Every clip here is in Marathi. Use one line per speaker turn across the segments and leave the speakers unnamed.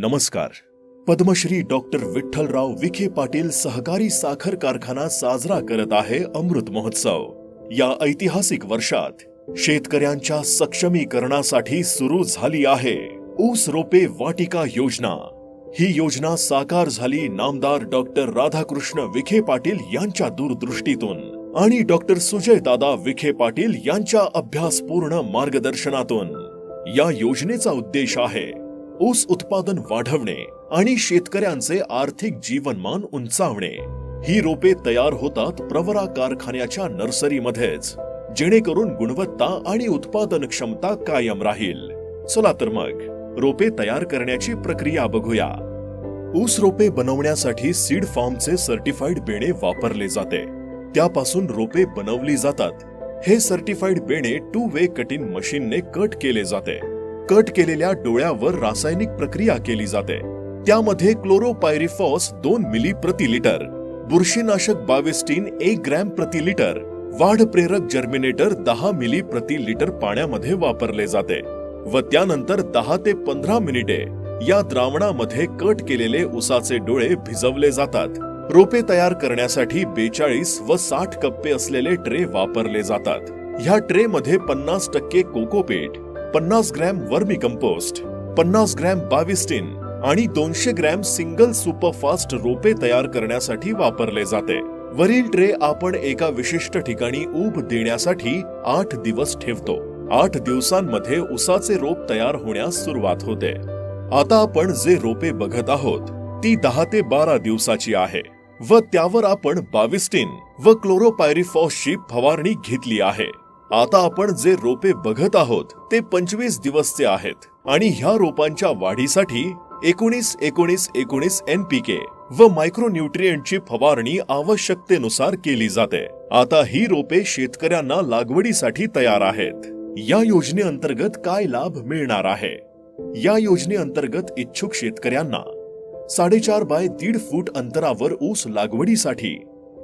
नमस्कार. पद्मश्री डॉक्टर विठ्ठलराव विखे पाटील सहकारी साखर कारखाना साजरा करत आहे अमृत महोत्सव. या ऐतिहासिक वर्षात शेतकऱ्यांच्या सक्षमीकरणासाठी सुरू झाली आहे ऊस रोपे वाटिका योजना. ही योजना साकार झाली नामदार डॉक्टर राधाकृष्ण विखे पाटील यांच्या दूरदृष्टीतून आणि डॉक्टर सुजय दादा विखे पाटील यांच्या अभ्यासपूर्ण मार्गदर्शनातून. या योजनेचा उद्देश आहे ऊस उत्पादन वाढवणे आणि शेतकऱ्यांचे आर्थिक जीवनमान उंचावणे. ही रोपे तयार होतात प्रवरा कारखान्याच्या नर्सरीमध्येच जेणेकरून गुणवत्ता आणि उत्पादन क्षमता कायम राहील. चला तर मग रोपे तयार करण्याची प्रक्रिया बघूया. ऊस रोपे बनवण्यासाठी सीड फार्मचे सर्टिफाईड बेणे वापरले जाते. त्यापासून रोपे बनवली जातात. हे सर्टिफाईड बेणे टू वे कटिंग मशीनने कट केले जाते. कट केलेल्या डोळ्यावर रासायनिक प्रक्रिया केली जाते. त्यामध्ये क्लोरोपायरिफॉस दोन मिली प्रति लिटर बुरशीनाशक बाविस्टीन एक ग्रॅम प्रति लिटर वाढ प्रेरक जर्मिनेटर दहा मिली प्रति लिटर पाण्यामध्ये वापरले जाते व त्यानंतर दहा ते पंधरा मिनिटे या द्रावणामध्ये कट केलेले उसाचे डोळे भिजवले जातात. रोपे तयार करण्यासाठी बेचाळीस व साठ कप्पे असलेले ट्रे वापरले जातात. ह्या ट्रेमध्ये पन्नास टक्के कोकोपीट पन्नास ग्रॅम वर्मी कंपोस्ट पन्नास ग्रॅम बाविस्टिन आणि दोनशे ग्रॅम सिंगल सुपरफास्ट रोपे तयार करण्यासाठी वापरले जाते. वरील ट्रे आपण एका विशिष्ट ठिकाणी ऊब देण्यासाठी आठ दिवस ठेवतो. आठ दिवसांमध्ये उसाचे रोप तयार होण्यास सुरुवात होते. आता आपण जे रोपे बघत आहोत ती दहा ते बारा दिवसाची आहे व त्यावर आपण बाविस्टिन व क्लोरोपायरिफॉसची फवारणी घेतली आहे. आता आपण जे रोपे बघत आहोत ते पंचवीस दिवसचे आहेत. आणि ह्या रोपांच्या वाढीसाठी एकोणीस एकोणीस एकोणीस एनपीके व मायक्रोन्युट्रियंटची फवारणी आवश्यकतेनुसार केली जाते. आता ही रोपे शेतकऱ्यांना लागवडीसाठी तयार आहेत. या योजनेअंतर्गत काय लाभ मिळणार आहे? या योजनेअंतर्गत इच्छुक शेतकऱ्यांना साडेचार बाय दीड फूट अंतरावर ऊस लागवडीसाठी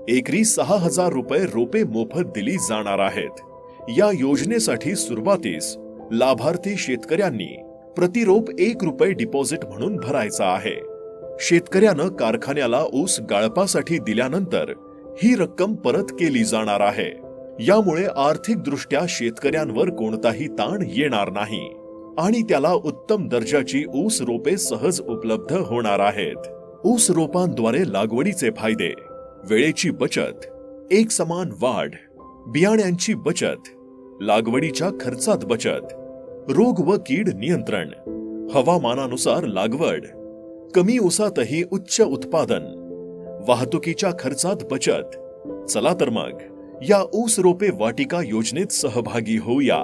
एकरी सहा हजार रुपये रोपे मोफत दिली जाणार आहेत. या योजनेसाठी सुरुवातीस लाभार्थी शेतकऱ्यांनी प्रतिरोप एक रुपये डिपॉझिट म्हणून भरायचा आहे. शेतकऱ्यानं कारखान्याला ऊस गाळपासाठी दिल्यानंतर ही रक्कम परत केली जाणार आहे. यामुळे आर्थिकदृष्ट्या शेतकऱ्यांवर कोणताही ताण येणार नाही आणि त्याला उत्तम दर्जाची ऊस रोपे सहज उपलब्ध होणार आहेत. ऊस रोपांद्वारे लागवडीचे फायदे वेळेची बचत एक समान वाढ बियाण्यांची बचत लागवडीच्या खर्चात बचत रोग व कीड नियंत्रण हवामानानुसार लागवड कमी ऊसातही उच्च उत्पादन वाहतुकीच्या खर्चात बचत. चला तर मग या ऊस रोपे वाटिका योजनेत सहभागी होऊया.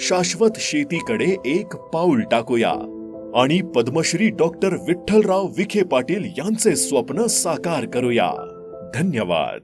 शाश्वत शेतीकडे एक पाऊल टाकूया. आणि पद्मश्री डॉक्टर विठ्ठलराव विखे पाटील यांचे स्वप्न साकार करूया. धन्यवाद.